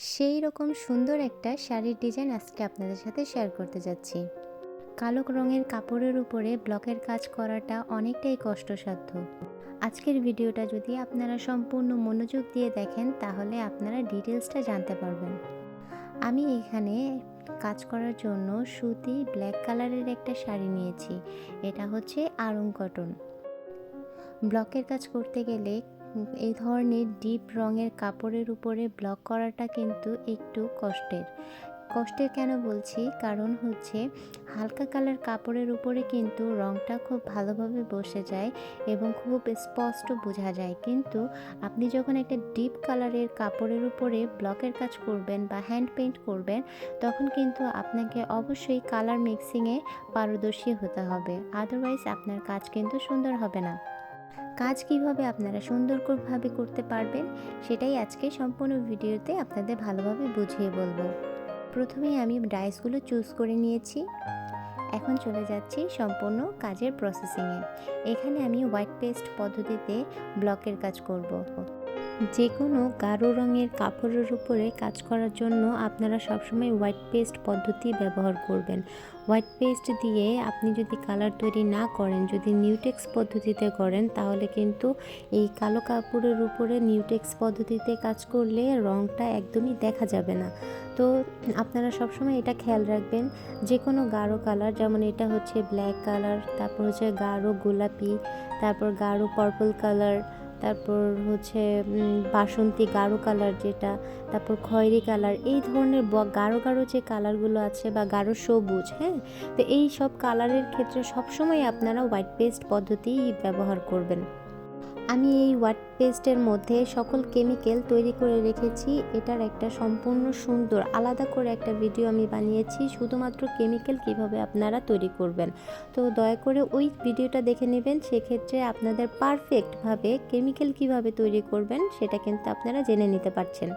সেই রকম সুন্দর একটা শাড়ির ডিজাইন আজকে আপনাদের সাথে শেয়ার করতে যাচ্ছি। কালো রঙের কাপড়ের উপরে ব্লকের কাজ করাটা অনেকটাই কষ্টসাধ্য। আজকের ভিডিওটা যদি আপনারা সম্পূর্ণ মনোযোগ দিয়ে দেখেন, তাহলে আপনারা ডিটেলসটা জানতে পারবেন। আমি এখানে কাজ করার জন্য সুতি ব্ল্যাক কালারের একটা শাড়ি নিয়েছি। এটা হচ্ছে আরং কটন। ব্লকের কাজ করতে গেলে এই ধরনের ডিপ রঙের কাপড়ের উপরে ব্লক করাটা কিন্তু একটু কষ্টের। কষ্টের কেন বলছি? কারণ হচ্ছে হালকা কালার কাপড়ের উপরে কিন্তু রঙটা খুব ভালোভাবে বসে যায় এবং খুব স্পষ্ট বোঝা যায়। কিন্তু আপনি যখন একটা ডিপ কালারের কাপড়ের উপরে ব্লকের কাজ করবেন বা হ্যান্ড পেন্ট করবেন, তখন কিন্তু আপনাকে অবশ্যই কালার মিক্সিংয়ে পারদর্শী হতে হবে। আদারওয়াইজ আপনার কাজ কিন্তু সুন্দর হবে না। কাজ কীভাবে আপনারা সুন্দর সুন্দরভাবে করতে পারবেন সেটাই আজকে সম্পূর্ণ ভিডিওতে আপনাদের ভালোভাবে বুঝিয়ে বলব। প্রথমেই আমি ডাইসগুলো চুজ করে নিয়েছি। এখন চলে যাচ্ছি সম্পূর্ণ কাজের প্রসেসিংয়ে এখানে আমি হোয়াইট পেস্ট পদ্ধতিতে ব্লকের কাজ করব। যে কোনো গাঢ় রঙের কাপড়ের উপরে কাজ করার জন্য আপনারা সবসময় হোয়াইট পেস্ট পদ্ধতি ব্যবহার করবেন। হোয়াইট পেস্ট দিয়ে আপনি যদি কালার তৈরি না করেন, যদি নিউটেক্স পদ্ধতিতে করেন, তাহলে কিন্তু এই কালো কাপড়ের উপরে নিউটেক্স পদ্ধতিতে কাজ করলে রঙটা একদমই দেখা যাবে না। তো আপনারা সবসময় এটা খেয়াল রাখবেন যে কোনো গাঢ় কালার যেমন এটা হচ্ছে ব্ল্যাক কালার তারপর হচ্ছে গাঢ় গোলাপি, তারপর গাঢ় পার্পল কালার তারপর হচ্ছে বাসন্তী গাঢ় কালার যেটা, তারপর খয়েরি কালার, এই ধরনের গাঢ় গাঢ় যে কালারগুলো আছে বা গাঢ় সবুজ হ্যাঁ? তো এই সব কালারের ক্ষেত্রে সবসময় আপনারা হোয়াইট পেস্ট পদ্ধতি ব্যবহার করবেন। আমি এই হোয়াট পেস্টের মধ্যে সকল কেমিক্যাল তৈরি করে রেখেছি। এটার একটা সম্পূর্ণ সুন্দর, আলাদা করে একটা ভিডিও আমি বানিয়েছি। শুধুমাত্র কেমিক্যাল কীভাবে আপনারা তৈরি করবেন। তো দয়া করে ওই ভিডিওটা দেখে নেবেন। সেক্ষেত্রে আপনাদের পারফেক্টভাবে কেমিক্যাল কীভাবে তৈরি করবেন, সেটা কিন্তু আপনারা জেনে নিতে পারছেন।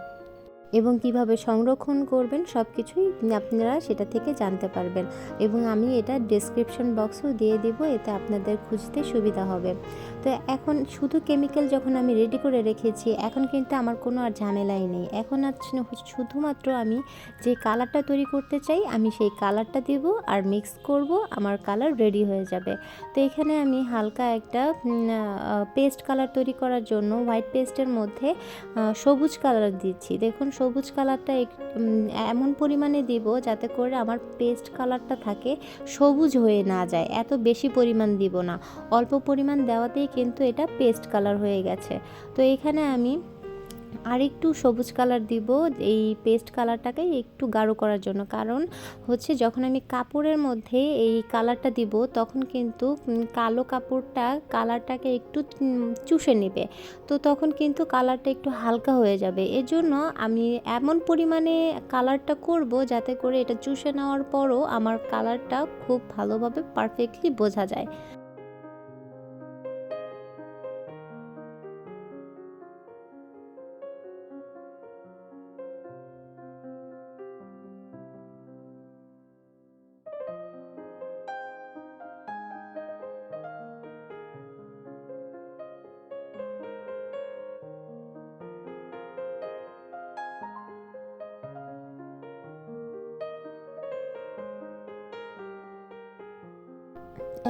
এবং কীভাবে সংরক্ষণ করবেন সব কিছুই আপনারা সেটা থেকে জানতে পারবেন। এবং আমি এটা ডিসক্রিপশন বক্সেও দিয়ে দিব, এতে আপনাদের খুঁজতে সুবিধা হবে। তো এখন শুধু কেমিক্যাল যখন আমি রেডি করে রেখেছি, এখন কিন্তু আমার কোনো আর ঝামেলাই নেই। এখন আর শুধুমাত্র আমি যে কালারটা তৈরি করতে চাই, আমি সেই কালারটা দেব আর মিক্স করব, আমার কালার রেডি হয়ে যাবে। তো এখানে আমি হালকা একটা পেস্ট কালার তৈরি করার জন্য হোয়াইট পেস্টের মধ্যে সবুজ কালার দিচ্ছি। দেখুন সবুজ কালারটা এমন পরিমাণে দিব যাতে করে আমার পেস্ট কালারটা থাকে, সবুজ হয়ে না যায়। এত বেশি পরিমাণ দিব না। অল্প পরিমাণ দেওয়াতেই কিন্তু এটা পেস্ট কালার হয়ে গেছে। তো এখানে আমি আর একটু সবুজ কালার দিব, এই পেস্ট কালারটাকে একটু গাঢ় করার জন্য। কারণ হচ্ছে যখন আমি কাপড়ের মধ্যে এই কালারটা দিব, তখন কিন্তু কালো কাপড়টা, কালারটাকে একটু চুষে নেবে। তো তখন কিন্তু কালারটা একটু হালকা হয়ে যাবে। এজন্য আমি এমন পরিমাণে কালারটা করব যাতে করে এটা চুষে নেওয়ার পরও আমার কালারটা খুব ভালোভাবে পারফেক্টলি বোঝা যায়।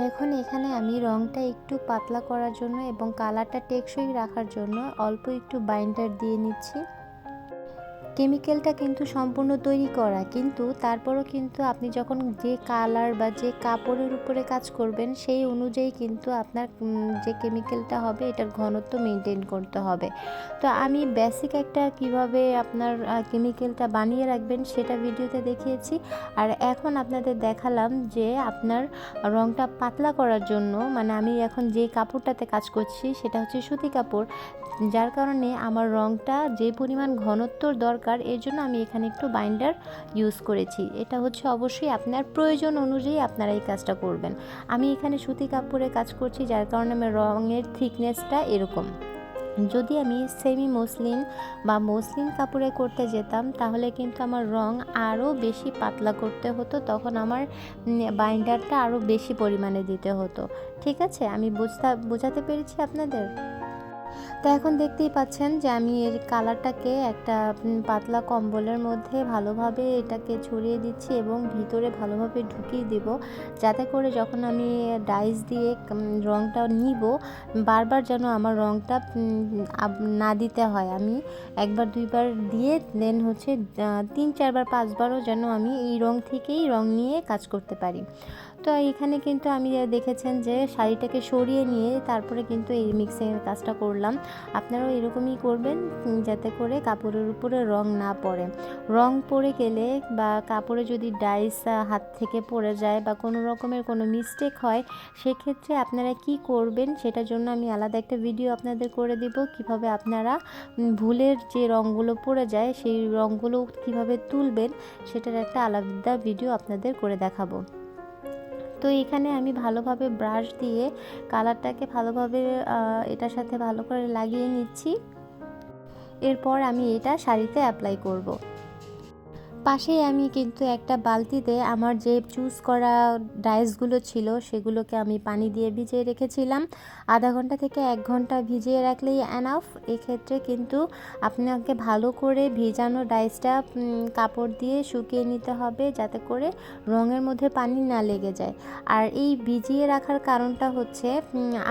এখন এখানে আমি রংটা একটু পাতলা করার জন্য এবং কালারটা টেকসই রাখার জন্য অল্প একটু বাইন্ডার দিয়ে নিচ্ছি। কেমিক্যালটা কিন্তু সম্পূর্ণ তৈরি করা, কিন্তু তারপরও কিন্তু আপনি যখন যে কালার বা যে কাপড়ের উপরে কাজ করবেন, সেই অনুযায়ী কিন্তু আপনার যে কেমিক্যালটা হবে, এটার ঘনত্ব মেনটেন করতে হবে। তো আমি বেসিক একটা কীভাবে আপনার কেমিক্যালটা বানিয়ে রাখবেন সেটা ভিডিওতে দেখিয়েছি। আর এখন আপনাদের দেখালাম যে আপনার রংটা পাতলা করার জন্য মানে আমি এখন যে কাপড়টাতে কাজ করছি, সেটা হচ্ছে সুতি কাপড়। যার কারণে আমার রংটা যে পরিমাণ ঘনত্বর দরকার, এর জন্য আমি এখানে একটু বাইন্ডার ইউজ করেছি। এটা হচ্ছে অবশ্যই আপনার প্রয়োজন অনুযায়ী আপনারা এই কাজটা করবেন। আমি এখানে সুতি কাপড়ে কাজ করছি, যার কারণে আমার রঙের থিকনেসটা এরকম। যদি আমি সেমি মসলিন বা মসলিন কাপড়ে করতে যেতাম, তাহলে কিন্তু আমার রং আরও বেশি পাতলা করতে হতো, তখন আমার বাইন্ডারটা আরও বেশি পরিমাণে দিতে হতো। ঠিক আছে? আমি বুঝতে, বোঝাতে পেরেছি আপনাদের? তো এখন দেখতেই পাচ্ছেন যে আমি এর কালারটাকে একটা পাতলা কম্বলের মধ্যে ভালোভাবে এটাকে ছড়িয়ে দিচ্ছি এবং ভিতরে ভালোভাবে ঢুকিয়ে দিব। যাতে করে যখন আমি ডাইস দিয়ে রংটা নিব, বারবার যেন আমার রংটা না দিতে হয়। আমি একবার, দুইবার দিয়ে, দেন হচ্ছে তিন, চারবার, পাঁচবারও যেন আমি এই রং থেকেই রং নিয়ে কাজ করতে পারি। তো এখানে কিন্তু আমি দেখেছেন যে শাড়িটাকে সরিয়ে নিয়ে তারপরে কিন্তু এই মিক্সিংয়ের কাজটা করলাম। আপনারাও এরকমই করবেন যাতে করে কাপড়ের উপরে রং না পড়ে। রং পড়ে গেলে বা কাপড়ে যদি ডাইস হাত থেকে পড়ে যায় বা কোনো রকমের কোনো মিস্টেক হয়, সেক্ষেত্রে আপনারা কি করবেন সেটার জন্য আমি আলাদা একটা ভিডিও আপনাদের করে দিব, কীভাবে আপনারা ভুলের যে রঙগুলো পড়ে যায় সেই রঙগুলো কীভাবে তুলবেন সেটার একটা আলাদা ভিডিও আপনাদের করে দেখাবো। তো এখানে আমি ভালোভাবে ব্রাশ দিয়ে কালারটাকে ভালোভাবে এটার সাথে ভালো করে লাগিয়ে নিচ্ছি এরপর আমি এটা শাড়িতে অ্যাপ্লাই করব। পাশেই আমি কিন্তু একটা বালতিতে আমার যে চুজ করা ডাইসগুলো ছিল, সেগুলোকে আমি পানি দিয়ে ভিজিয়ে রেখেছিলাম। আধা ঘণ্টা থেকে এক ঘণ্টা ভিজিয়ে রাখলেই অ্যানাফ এক্ষেত্রে কিন্তু আপনাকে ভালো করে ভিজানো ডাইসটা কাপড় দিয়ে শুকিয়ে নিতে হবে যাতে করে রঙের মধ্যে পানি না লেগে যায়। আর এই ভিজিয়ে রাখার কারণটা হচ্ছে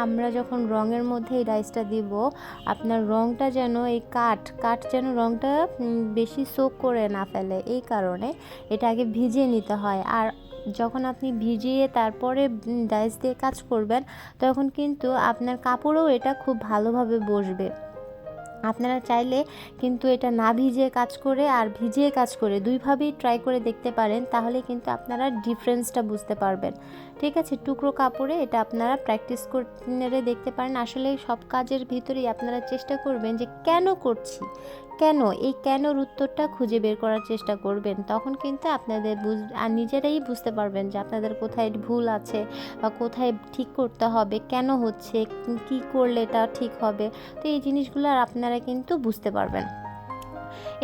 আমরা যখন রঙের মধ্যে এই ডাইসটা দিব, আপনার রঙটা যেন এই কাঠ কাঠ যেন রঙটা বেশি সোক করে না ফেলে। এই কারণে এটা আগে ভিজিয়ে নিতে হয়। আর যখন আপনি ভিজিয়ে তারপরে ডাইস দিয়ে কাজ করবেন, তখন কিন্তু আপনার কাপড়েও এটা খুব ভালোভাবে বসবে। আপনারা চাইলে কিন্তু এটা না ভিজিয়ে কাজ করে আর ভিজিয়ে কাজ করে দুইভাবেই ট্রাই করে দেখতে পারেন, তাহলে কিন্তু আপনারা ডিফারেন্সটা বুঝতে পারবেন। ঠিক আছে? টুকরো কাপড়ে এটা আপনারা প্র্যাকটিস করে দেখতে পারেন। আসলে সব কাজের ভিতরেই আপনারা চেষ্টা করবেন যে কেন করছি? কেন? এই কেনর উত্তরটা খুঁজে বের করার চেষ্টা করবেন। তখন কিন্তু আপনাদের বুঝ, আর নিজেরাই বুঝতে পারবেন যে আপনাদের কোথায় ভুল আছে বা কোথায় ঠিক করতে হবে, কেন হচ্ছে, কি করলে এটা ঠিক হবে। তো এই জিনিসগুলো আর আপনারা কিন্তু বুঝতে পারবেন।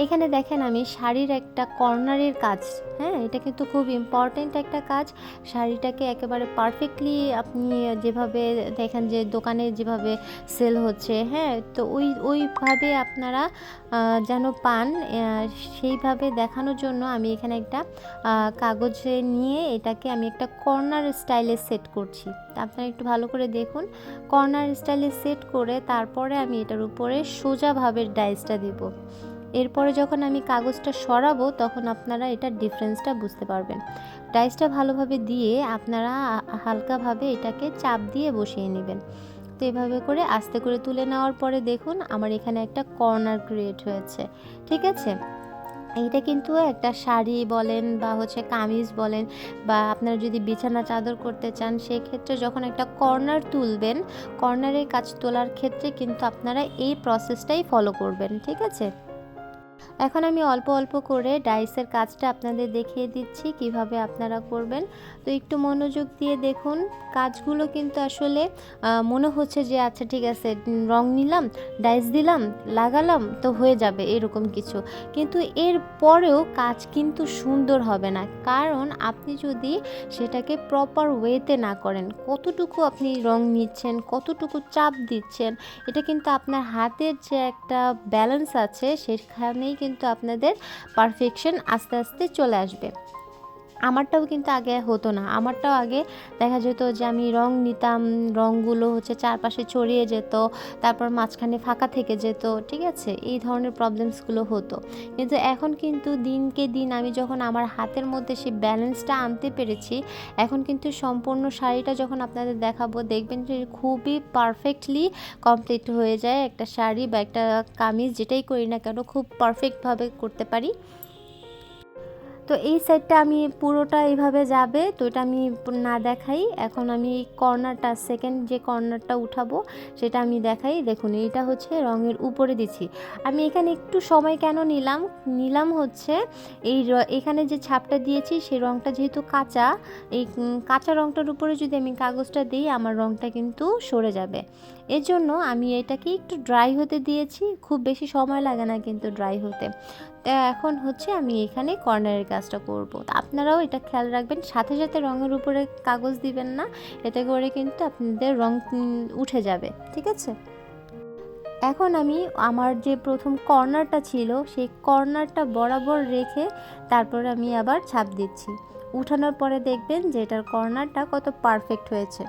এখানে দেখেন আমি শাড়ির একটা কর্নারের কাজ হ্যাঁ এটা কিন্তু খুব ইম্পর্ট্যান্ট একটা কাজ। শাড়িটাকে একেবারে পারফেক্টলি আপনি যেভাবে দেখেন যে দোকানে যেভাবে সেল হচ্ছে হ্যাঁ তো ওই, ওইভাবে আপনারা যেন পান সেইভাবে দেখানোর জন্য আমি এখানে একটা কাগজে নিয়ে এটাকে আমি একটা কর্নার স্টাইলে সেট করছি। আপনারা একটু ভালো করে দেখুন। কর্নার স্টাইলে সেট করে তারপরে আমি এটার উপরে সোজাভাবে ডাইসটা দেব। এরপরে যখন আমি কাগজটা সরাবো, তখন আপনারা এটার ডিফারেন্সটা বুঝতে পারবেন। ডাইসটা ভালোভাবে দিয়ে আপনারা হালকাভাবে এটাকে চাপ দিয়ে বসিয়ে নেবেন। তো এভাবে করে আস্তে করে তুলে নেওয়ার পরে দেখুন, আমার এখানে একটা কর্নার ক্রিয়েট হয়েছে। ঠিক আছে? এইটা কিন্তু একটা শাড়ি বলেন বা হচ্ছে কামিজ বলেন বা আপনারা যদি বিছানা চাদর করতে চান সেই ক্ষেত্রে যখন একটা কর্নার তুলবেন কর্নারের কাজ তোলার ক্ষেত্রে কিন্তু আপনারা এই প্রসেসটাই ফলো করবেন। ঠিক আছে? এখন আমি অল্প অল্প করে ডাইসের কাজটা আপনাদের দেখিয়ে দিচ্ছি কীভাবে আপনারা করবেন। তো একটু মনোযোগ দিয়ে দেখুন, কাজগুলো কিন্তু আসলে মনে হচ্ছে যে আচ্ছা ঠিক আছে, রং নিলাম, ডাইস দিলাম, লাগালাম, তো হয়ে যাবে, এরকম কিছু। কিন্তু এর পরেও কাজ কিন্তু সুন্দর হবে না। কারণ আপনি যদি সেটাকে প্রপার ওয়েতে না করেন, কতটুকু আপনি রং নিচ্ছেন, কতটুকু চাপ দিচ্ছেন, এটা কিন্তু আপনার হাতের যে একটা ব্যালেন্স আছে, সেখানেই কিন্তু আপনাদের পারফেকশন আস্তে আস্তে চলে আসবে। আমারটাও কিন্তু আগে হতো না। আমারটাও আগে দেখা যেত যে আমি রং নিতাম রঙগুলো হচ্ছে চারপাশে ছড়িয়ে যেত, তারপর মাঝখানে ফাঁকা থেকে যেত, ঠিক আছে? এই ধরনের প্রবলেমসগুলো হতো। কিন্তু এখন কিন্তু দিনকে দিন আমি যখন আমার হাতের মধ্যে সেই ব্যালেন্সটা আনতে পেরেছি, এখন কিন্তু সম্পূর্ণ শাড়িটা যখন আপনাদের দেখাবো, দেখবেন যে খুবই পারফেক্টলি কমপ্লিট হয়ে যায় একটা শাড়ি বা একটা কামিজ, যেটাই করি না কেন, খুব পারফেক্টভাবে করতে পারি। তো এই সাইডটা আমি পুরোটা এইভাবে যাবে, তো এটা আমি না দেখাই। এখন আমি এই কর্নারটা সেকেন্ড যে কর্নারটা উঠাবো, সেটা আমি দেখাই। দেখুন, এইটা হচ্ছে রঙের উপরে দিচ্ছি। আমি এখানে একটু সময় কেন নিলাম? নিলাম হচ্ছে এই এখানে যে ছাপটা দিয়েছি, সেই রঙটা যেহেতু কাঁচা, এই কাঁচা রঙটার উপরে যদি আমি কাগজটা দিই, আমার রঙটা কিন্তু সরে যাবে। এর জন্য আমি এটাকে একটু ড্রাই হতে দিয়েছি। খুব বেশি সময় লাগে না কিন্তু ড্রাই হতে। এখন হচ্ছে আমি এখানে কর্নারের কাজটা করব। আপনারাও এটা খেয়াল রাখবেন, সাথে সাথে রঙের উপরে কাগজ দিবেন না, এতে করে কিন্তু আপনাদের রং উঠে যাবে, ঠিক আছে? এখন আমি আমার যে প্রথম কর্নারটা ছিল, সেই কর্নারটা বরাবর রেখে তারপর আমি আবার ছাপ দিচ্ছি। উঠানোর পরে দেখবেন যে এটার কর্নারটা কত পারফেক্ট হয়েছে।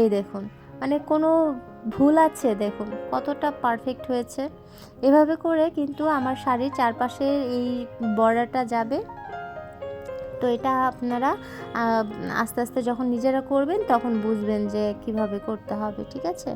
এই দেখুন মানে কোনো ভুল আছে, দেখুন, কতটা পারফেক্ট হয়েছে। এভাবে করে কিন্তু আমার শাড়ির চারপাশে এই বর্ডারটা যাবে। তো এটা আপনারা আস্তে আস্তে যখন নিজেরা করবেন, তখন বুঝবেন যে কীভাবে করতে হবে, ঠিক আছে?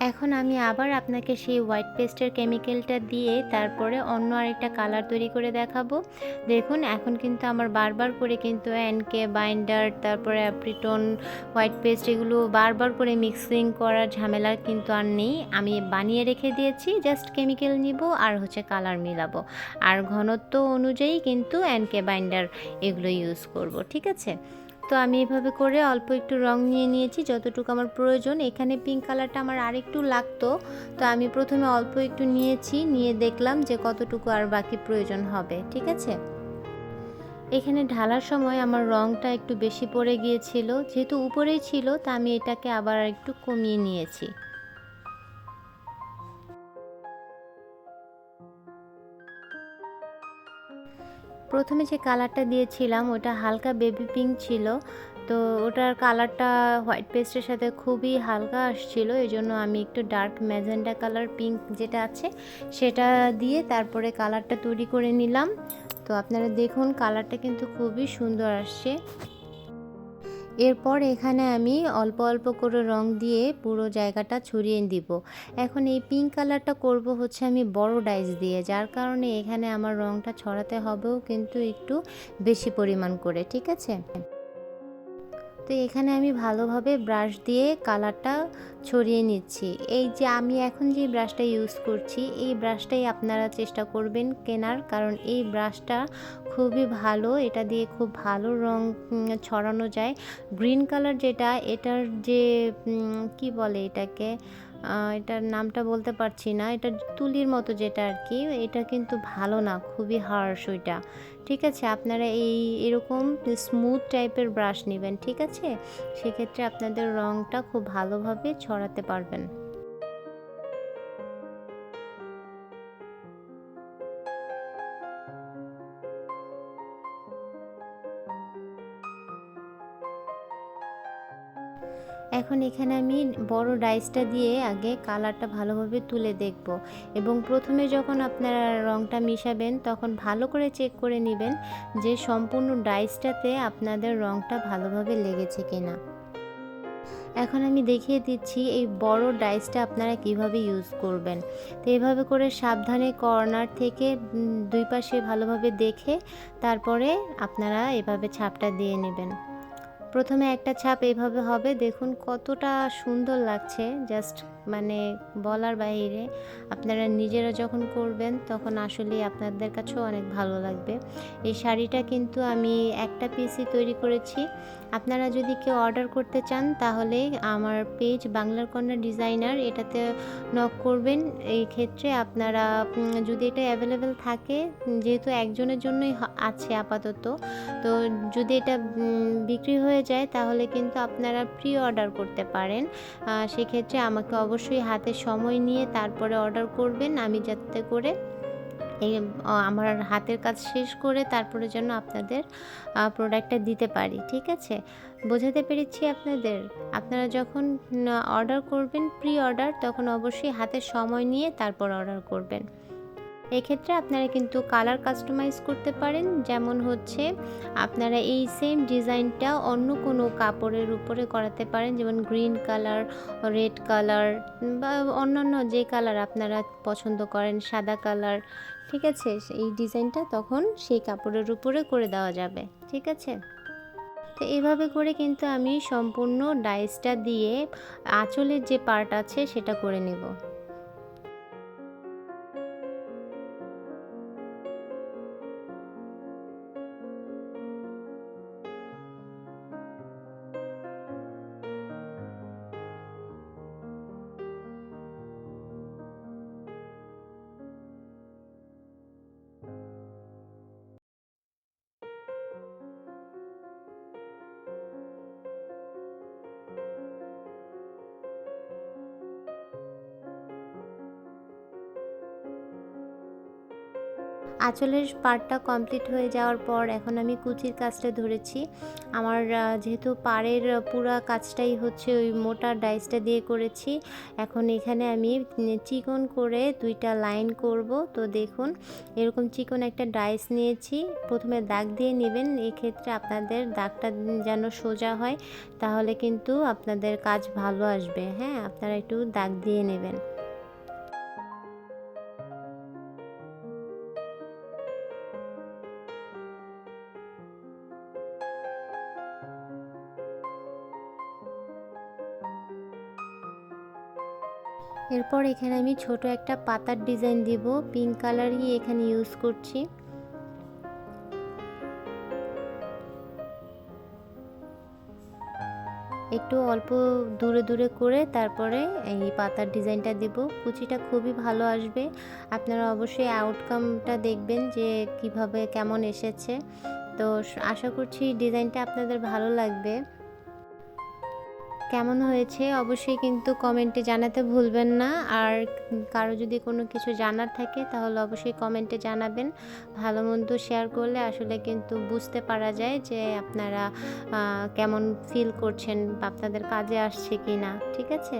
এখন আমি আবার আপনাকে সেই হোয়াইট পেস্টের কেমিক্যালটা দিয়ে তারপরে অন্য আরেকটা কালার তৈরি করে দেখাবো। দেখুন, এখন কিন্তু আমার বারবার করে কিন্তু এনকে বাইন্ডার তারপরে অ্যাপ্রিটন হোয়াইট পেস্ট এগুলো বারবার করে মিক্সিং করার ঝামেলা কিন্তু আর নেই। আমি বানিয়ে রেখে দিয়েছি জাস্ট কেমিক্যাল নিব আর হচ্ছে কালার মিলাবো। আর ঘনত্ব অনুযায়ী কিন্তু এনকে বাইন্ডার এগুলো ইউজ করব, ঠিক আছে? তো আমি এভাবে করে অল্প একটু রং নিয়ে নিয়েছি, যতটুকু আমার প্রয়োজন। এখানে পিঙ্ক কালারটা আমার আরেকটু লাগতো, তো আমি প্রথমে অল্প একটু নিয়েছি, নিয়ে দেখলাম যে কতটুকু আর বাকি প্রয়োজন হবে, ঠিক আছে? এখানে ঢালার সময় আমার রংটা একটু বেশি পড়ে গিয়েছিল, যেহেতু উপরেই ছিল, তা আমি এটাকে আবার একটু কমিয়ে নিয়েছি। প্রথমে যে কালারটা দিয়েছিলাম, ওটা হালকা বেবি পিঙ্ক ছিল। তো ওটার কালারটা হোয়াইট পেস্টের সাথে খুবই হালকা আসছিল এই জন্য আমি একটু ডার্ক ম্যাজেন্ডা কালার পিঙ্ক যেটা আছে, সেটা দিয়ে তারপরে কালারটা তৈরি করে নিলাম। তো আপনারা দেখুন, কালারটা কিন্তু খুবই সুন্দর আসছে। এরপর এখানে আমি অল্প অল্প করে রং দিয়ে পুরো জায়গাটা ছড়িয়ে দিব। এখন এই পিঙ্ক কালারটা করব হচ্ছে আমি বড় ডাইস দিয়ে, যার কারণে এখানে আমার রংটা ছড়াতে হবেও কিন্তু একটু বেশি পরিমাণ করে, ঠিক আছে? তো এখানে আমি ভালোভাবে ব্রাশ দিয়ে কালারটা ছড়িয়ে নিচ্ছি। এই যে আমি এখন যে ব্রাশটা ইউজ করছি, এই ব্রাশটাই আপনারা চেষ্টা করবেন কেনার, কারণ এই ব্রাশটা খুবই ভালো। এটা দিয়ে খুব ভালো রং ছড়ানো যায়। গ্রিন কালার যেটা, এটার যে কি বলে এটাকে? এটার নামটা বলতে পারছি না। এটা তুলির মতো যেটা আর কি, এটা কিন্তু ভালো না, খুবই হার্শ ওইটা। ঠিক আছে, আপনারা এই এরকম স্মুথ টাইপের ব্রাশ নেবেন, ঠিক আছে? সেক্ষেত্রে আপনাদের রঙটা খুব ভালোভাবে ছড়াতে পারবেন। এখন এখানে আমি বড় ডাইসটা দিয়ে আগে কালারটা ভালোভাবে তুলে দেখব। এবং প্রথমে যখন আপনারা রংটা মিশাবেন, তখন ভালো করে চেক করে নেবেন যে সম্পূর্ণ ডাইসটাতে আপনাদের রংটা ভালোভাবে লেগেছে কিনা। এখন আমি দেখিয়ে দিচ্ছি এই বড় ডাইসটা আপনারা কীভাবে ইউজ করবেন। তো এভাবে করে সাবধানে কর্নার থেকে দুই পাশে ভালোভাবে দেখে, তারপরে আপনারা এভাবে ছাপটা দিয়ে নেবেন। প্রথমে একটা ছাপ এইভাবে হবে দেখুন কতটা সুন্দর লাগছে জাস্ট মানে বলার বাইরে আপনারা নিজেরা যখন করবেন তখন আসলে আপনাদের কাছেও অনেক ভালো লাগবে। এই শাড়িটা কিন্তু আমি একটা পিসই তৈরি করেছি। আপনারা যদি কেউ অর্ডার করতে চান তাহলে আমার পেজ বাংলার কন্যা ডিজাইনার এটাতে নক করবেন। এই ক্ষেত্রে আপনারা যদি এটা অ্যাভেলেবেল থাকে, যেহেতু একজনের জন্যই আছে আপাতত, তো যদি এটা বিক্রি হয়ে যায় তাহলে কিন্তু আপনারা প্রি অর্ডার করতে পারেন। সেক্ষেত্রে আমাকে অবশ্যই হাতে সময় নিয়ে তারপরে অর্ডার করবেন, আমি যাতে করে এই আমার হাতের কাজ শেষ করে তারপরে যেন আপনাদের প্রোডাক্টটা দিতে পারি, ঠিক আছে? বোঝাতে পেরেছি আপনাদের? আপনারা যখন অর্ডার করবেন প্রি অর্ডার তখন অবশ্যই হাতে সময় নিয়ে তারপর অর্ডার করবেন। এক্ষেত্রে আপনারা কিন্তু কালার কাস্টমাইজ করতে পারেন। যেমন হচ্ছে, আপনারা এই সেম ডিজাইনটা অন্য কোনো কাপড়ের উপরে করাতে পারেন। যেমন গ্রিন কালার রেড কালার বা অন্যান্য যে কালার আপনারা পছন্দ করেন, সাদা কালার ঠিক আছে? এই ডিজাইনটা তখন সেই কাপড়ের উপরে করে দেওয়া যাবে, ঠিক আছে? তো এভাবে করে কিন্তু আমি সম্পূর্ণ ডাইসটা দিয়ে আঁচলের যে পার্ট আছে সেটা করে নেব। আঁচলের পার্টটা কমপ্লিট হয়ে যাওয়ার পর এখন আমি কুচির কাজটা ধরেছি। আমার যেহেতু পাড়ের পুরা কাজটাই হচ্ছে ওই মোটা ডাইসটা দিয়ে করেছি, এখন এখানে আমি চিকন করে দুইটা লাইন করব। তো দেখুন, এরকম চিকন একটা ডাইস নিয়েছি। প্রথমে দাগ দিয়ে নেবেন, এক্ষেত্রে আপনাদের দাগটা যেন সোজা হয়, তাহলে কিন্তু আপনাদের কাজ ভালো আসবে। হ্যাঁ আপনারা একটু দাগ দিয়ে নেবেন। এরপর এখানে আমি ছোট একটা পাতার ডিজাইন দিব, পিঙ্ক কালারই এখানে ইউজ করছি। একটু অল্প দূরে দূরে করে তারপরে এই পাতার ডিজাইনটা দেব। কুচিটা খুবই ভালো আসবে। আপনারা অবশ্যই আউটকামটা দেখবেন যে কীভাবে কেমন এসেছে। তো আশা করছি ডিজাইনটা আপনাদের ভালো লাগবে। কেমন হয়েছে, অবশ্যই কিন্তু কমেন্টে জানাতে ভুলবেন না। আর কারও যদি কোনো কিছু জানার থাকে, তাহলে অবশ্যই কমেন্টে জানাবেন। ভালো মন্দ শেয়ার করলে আসলে কিন্তু বুঝতে পারা যায় যে আপনারা কেমন ফিল করছেন বা আপনাদের কাজে আসছে কি না ঠিক আছে?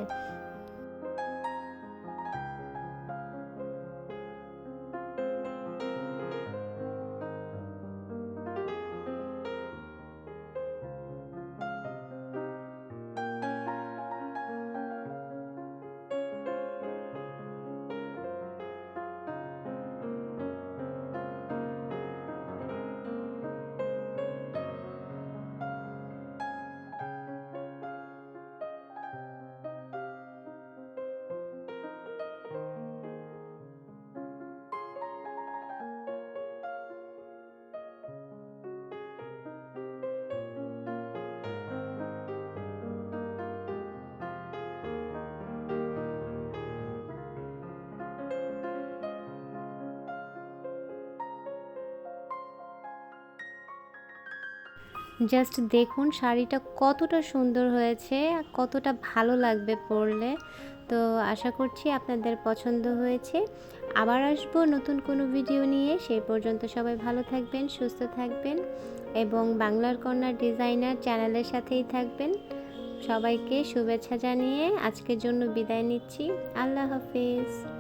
জাস্ট দেখুন শাড়িটা কতটা সুন্দর হয়েছে, কতটা ভালো লাগবে পরলে। তো আশা করছি আপনাদের পছন্দ হয়েছে। আবার আসব নতুন কোনো ভিডিও নিয়ে। সেই পর্যন্ত সবাই ভালো থাকবেন, সুস্থ থাকবেন এবং বাংলার কন্যা ডিজাইনার চ্যানেলের সাথেই থাকবেন। সবাইকে শুভেচ্ছা জানিয়ে আজকের জন্য বিদায় নিচ্ছি। আল্লাহ হাফিজ।